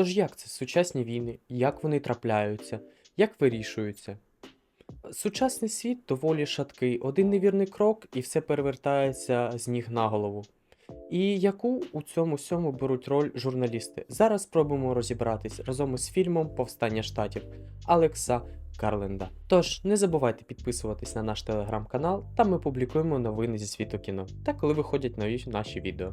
Тож як це сучасні війни, як вони трапляються, як вирішуються? Сучасний світ доволі шаткий, один невірний крок і все перевертається з ніг на голову. І яку у цьому всьому беруть роль журналісти? Зараз спробуємо розібратись разом із фільмом Повстання штатів Алекса Карленда. Тож не забувайте підписуватись на наш телеграм-канал, там ми публікуємо новини зі світу кіно та коли виходять нові наші відео.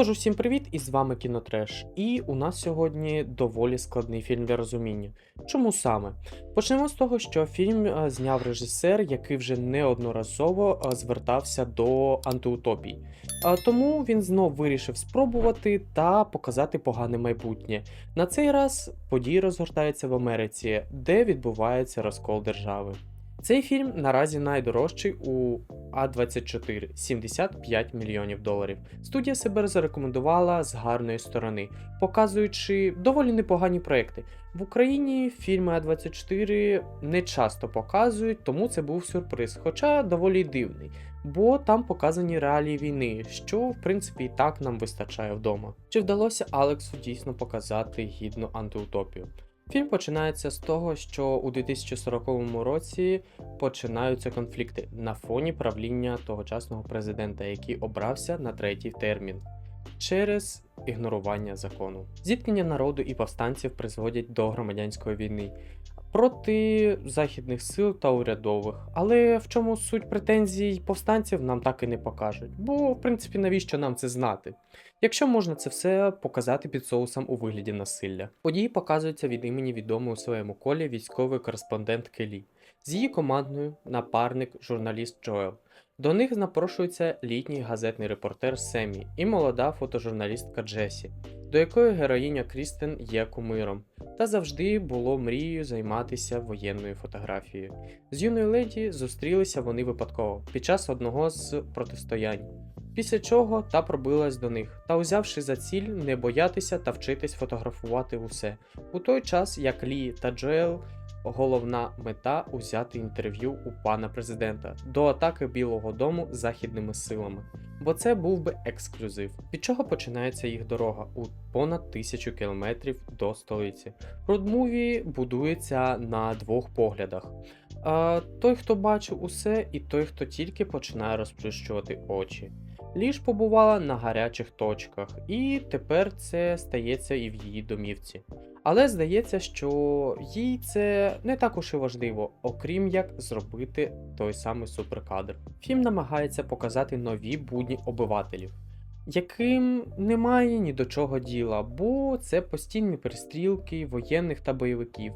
Тож усім привіт, і з вами Кінотреш. І у нас сьогодні доволі складний фільм для розуміння. Чому саме? Почнемо з того, що фільм е, зняв режисер, який вже неодноразово е, звертався до антиутопій. Е, Тому він знов вирішив спробувати та показати погане майбутнє. На цей раз події розгортаються в Америці, де відбувається розкол держави. Цей фільм наразі найдорожчий у А24 75 мільйонів доларів. Студія себе зарекомендувала з гарної сторони, показуючи доволі непогані проекти. В Україні фільми А24 не часто показують, тому це був сюрприз, хоча доволі дивний, бо там показані реалії війни, що в принципі і так нам вистачає вдома. Чи вдалося Алексу дійсно показати гідну антиутопію? Фільм починається з того, що у 2040 році починаються конфлікти на фоні правління тогочасного президента, який обрався на третій термін. Через ігнорування закону. Зіткнення народу і повстанців призводять до громадянської війни проти західних сил та урядових. Але в чому суть претензій повстанців нам так і не покажуть. Бо, в принципі, навіщо нам це знати? Якщо можна це все показати під соусом у вигляді насилля. Події показуються від імені відомої у своєму колі військовий кореспондент Келі. З її командою напарник, журналіст Джоел. До них запрошується літній газетний репортер Семі і молода фотожурналістка Джесі, до якої героїня Крістен є кумиром, та завжди було мрією займатися воєнною фотографією. З юною леді зустрілися вони випадково під час одного з протистоянь. Після чого та пробилась до них, та узявши за ціль не боятися та вчитись фотографувати усе. У той час як Лі та Джоел головна мета узяти інтерв'ю у пана президента до атаки Білого Дому західними силами. Бо це був би ексклюзив. Від чого починається їх дорога у понад тисячу кілометрів до столиці. Родмуві будується на двох поглядах. А, той, хто бачив усе, і той, хто тільки починає розплющувати очі. Ліж побувала на гарячих точках, і тепер це стається і в її домівці. Але здається, що їй це не так уж і важливо, окрім як зробити той самий суперкадр. Фільм намагається показати нові будні обивателів, яким немає ні до чого діла, бо це постійні перестрілки воєнних та бойовиків.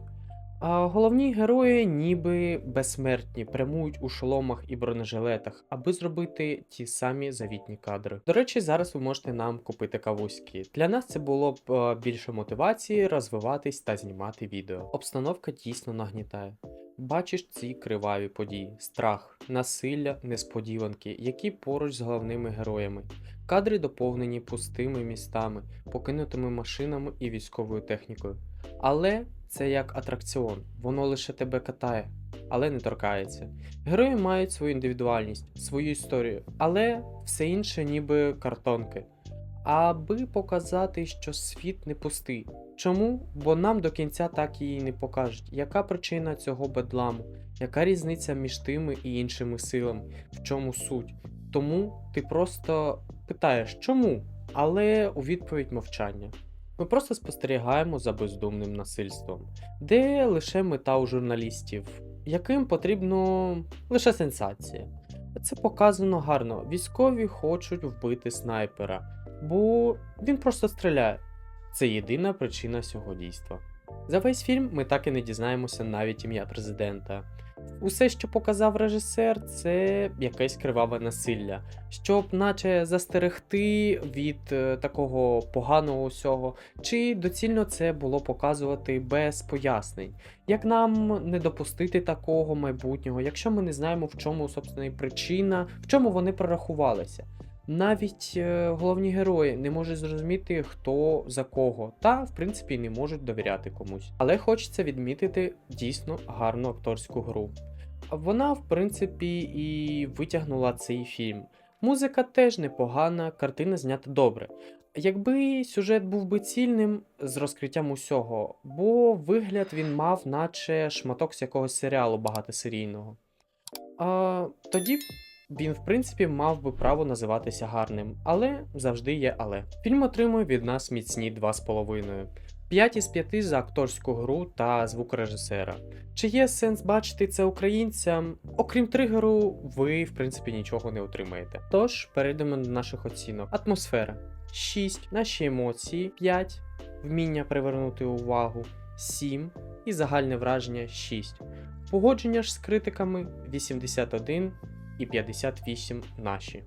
Головні герої, ніби безсмертні, прямують у шоломах і бронежилетах, аби зробити ті самі завітні кадри. До речі, зараз ви можете нам купити кавуськи. Для нас це було б е, більше мотивації розвиватись та знімати відео. Обстановка дійсно нагнітає. Бачиш ці криваві події, страх, насилля, несподіванки, які поруч з головними героями. Кадри доповнені пустими містами, покинутими машинами і військовою технікою. Але це як атракціон, воно лише тебе катає, але не торкається. Герої мають свою індивідуальність, свою історію, але все інше ніби картонки. Аби показати, що світ не пустий. Чому? Бо нам до кінця так її не покажуть. Яка причина цього бедламу? Яка різниця між тими і іншими силами? В чому суть? Тому ти просто питаєш, чому? Але у відповідь мовчання. Ми просто спостерігаємо за бездумним насильством, де лише мета у журналістів, яким потрібно лише сенсація. Це показано гарно. Військові хочуть вбити снайпера, бо він просто стріляє. Це єдина причина цього дійства. За весь фільм ми так і не дізнаємося навіть ім'я президента. Усе, що показав режисер, це якесь криваве насилля, щоб, наче, застерегти від е, такого поганого усього, чи доцільно це було показувати без пояснень. Як нам не допустити такого майбутнього, якщо ми не знаємо, в чому собственно причина, в чому вони прорахувалися. Навіть е, головні герої не можуть зрозуміти, хто за кого, та в принципі не можуть довіряти комусь. Але хочеться відмітити дійсно гарну акторську гру. Вона, в принципі, і витягнула цей фільм. Музика теж непогана, картина знята добре. Якби сюжет був би цільним з розкриттям усього, бо вигляд він мав, наче шматок з якогось серіалу багатосерійного. А, тоді він, в принципі, мав би право називатися гарним, але завжди є але. Фільм отримує від нас міцні 2,5. 5 із 5 за акторську гру та звукорежисера. Чи є сенс бачити це українцям? Окрім тригеру, ви, в принципі, нічого не отримаєте. Тож перейдемо до наших оцінок. Атмосфера 6, наші емоції 5, вміння привернути увагу 7 і загальне враження 6. Погодження ж з критиками 81 і 58 наші.